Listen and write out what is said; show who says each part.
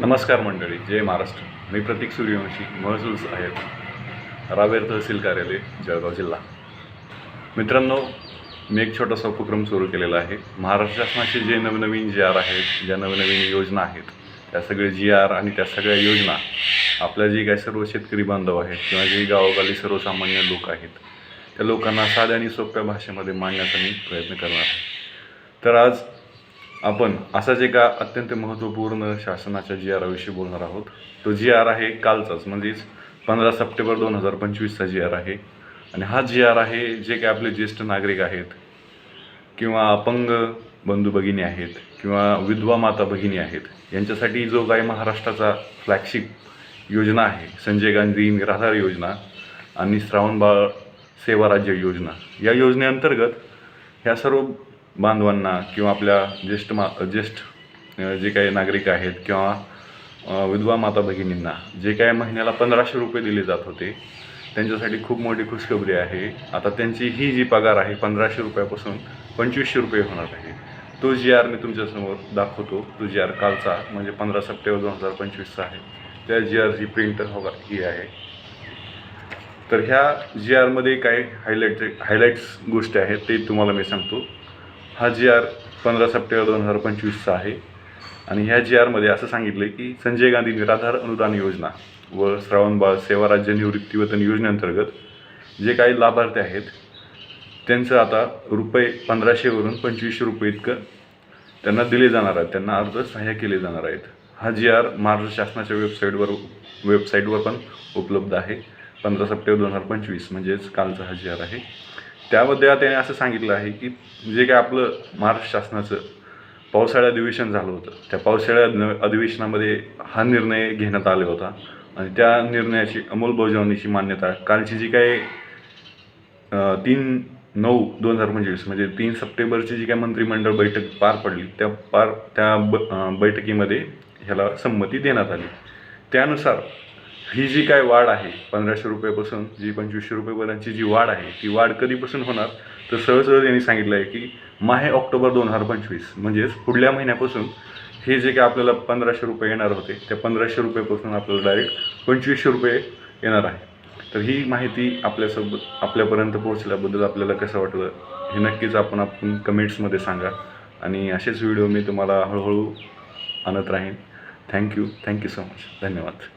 Speaker 1: नमस्कार मंडळी जय महाराष्ट्र. मी प्रतीक सूर्यवंशी महसूल सहाय्यक रावेर तहसील कार्यालय जळगाव जिल्हा. मित्रांनो मी एक छोटासा उपक्रम सुरू केलेला आहे. महाराष्ट्र शासनाचे जे नवनवीन जी आर आहेत ज्या नवनवीन योजना आहेत त्या सगळे जी आर आणि त्या सगळ्या योजना आपल्या जे काही सर्व शेतकरी बांधव आहेत किंवा जे गावोगावी सर्वसामान्य लोक आहेत त्या लोकांना साध्या आणि सोप्या भाषेमध्ये मांडण्याचा मी प्रयत्न करणार आहे. तर आज आपण असाच एका अत्यंत महत्त्वपूर्ण शासनाच्या जी आराविषयी बोलणार आहोत तो जी आर आहे कालचाच म्हणजेच पंधरा सप्टेंबर दोन हजार पंचवीसचा जी आर आहे. आणि हा जी आर आहे जे काही आपले ज्येष्ठ नागरिक आहेत किंवा अपंग बंधू भगिनी आहेत किंवा विधवा माता भगिनी आहेत यांच्यासाठी जो काही महाराष्ट्राचा फ्लॅगशिप योजना आहे संजय गांधी निराधार योजना आणि श्रावणबाळ सेवा राज्य योजना या योजनेअंतर्गत ह्या सर्व बांधवांना किंवा आपल्या ज्येष्ठ मा ज्येष्ठ जे काही नागरिक आहेत किंवा विधवा माता भगिनींना जे काय महिन्याला पंधराशे रुपये दिले जात होते त्यांच्यासाठी खूप मोठी खुशखबरी आहे. आता त्यांची ही जी पगार आहे पंधराशे रुपयापासून पंचवीसशे रुपये होणार आहे. तो जी आर मी तुमच्यासमोर दाखवतो. तो जी आर कालचा म्हणजे पंधरा सप्टेंबर दोन हजार पंचवीसचा आहे. त्या जी आरची प्रिंट हो ही आहे. तर ह्या जी आरमध्ये काही हायलाईट हायलाईट्स गोष्टी आहेत ते तुम्हाला मी सांगतो. हा जी आर पंधरा सप्टेंबर दोन हजार पंचवीसचा आहे. आणि ह्या जी आरमध्ये असं सांगितलं आहे की संजय गांधी निराधार अनुदान योजना व श्रावणबाळ सेवा राज्य निवृत्तीवेतन योजनेअंतर्गत जे काही लाभार्थी आहेत त्यांचं आता रुपये पंधराशेवरून पंचवीसशे रुपये इतकं त्यांना दिले जाणार आहेत. त्यांना अर्ज सहाय्य केले जाणार आहेत. हा जी आर महाराष्ट्र शासनाच्या वेबसाईटवर वेबसाईटवर पण उपलब्ध आहे. पंधरा सप्टेंबर दोन हजार पंचवीस म्हणजेच कालचा हा जी आर आहे. त्यामध्ये त्याने असं सांगितलं आहे की जे काय आपलं महाराष्ट्र शासनाचं पावसाळ्या अधिवेशन झालं होतं त्या पावसाळ्या न- अधिवेशनामध्ये हा निर्णय घेण्यात आला होता. आणि त्या निर्णयाची अंमलबजावणीची मान्यता कालची जी काही तीन नऊ दोन हजार पंचवीस म्हणजे तीन सप्टेंबरची जी काय मंत्रिमंडळ बैठक पार पडली त्या पार त्या ब बैठकीमध्ये ह्याला संमती देण्यात आली. त्यानुसार ही जी काय वाढ आहे पंधराशे रुपयापासून जी पंचवीसशे रुपयेपर्यंतची जी वाढ आहे ती वाढ कधीपासून होणार? तर सहज सहज यांनी सांगितलं आहे की माहे ऑक्टोबर दोन हजार पंचवीस म्हणजेच पुढल्या महिन्यापासून हे जे काय आपल्याला पंधराशे रुपये येणार होते त्या पंधराशे रुपयेपासून आपल्याला डायरेक्ट पंचवीसशे रुपये येणार आहे. तर ही माहिती आपल्यासोबत आपल्यापर्यंत पोहोचल्याबद्दल आपल्याला कसं वाटलं हे नक्कीच आपण आपण कमेंट्समध्ये सांगा. आणि असेच व्हिडिओ मी तुम्हाला हळूहळू आणत राहीन. थँक्यू थँक्यू सो मच धन्यवाद.